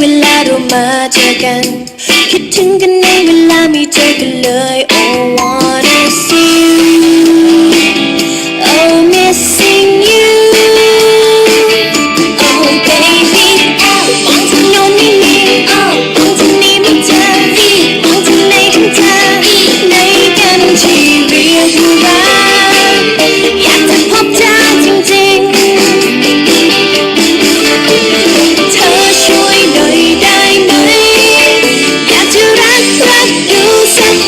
เวลาเรามาเจอกัน คิดถึงกันในเวลาไม่เจอกันเลยโอ้ว シ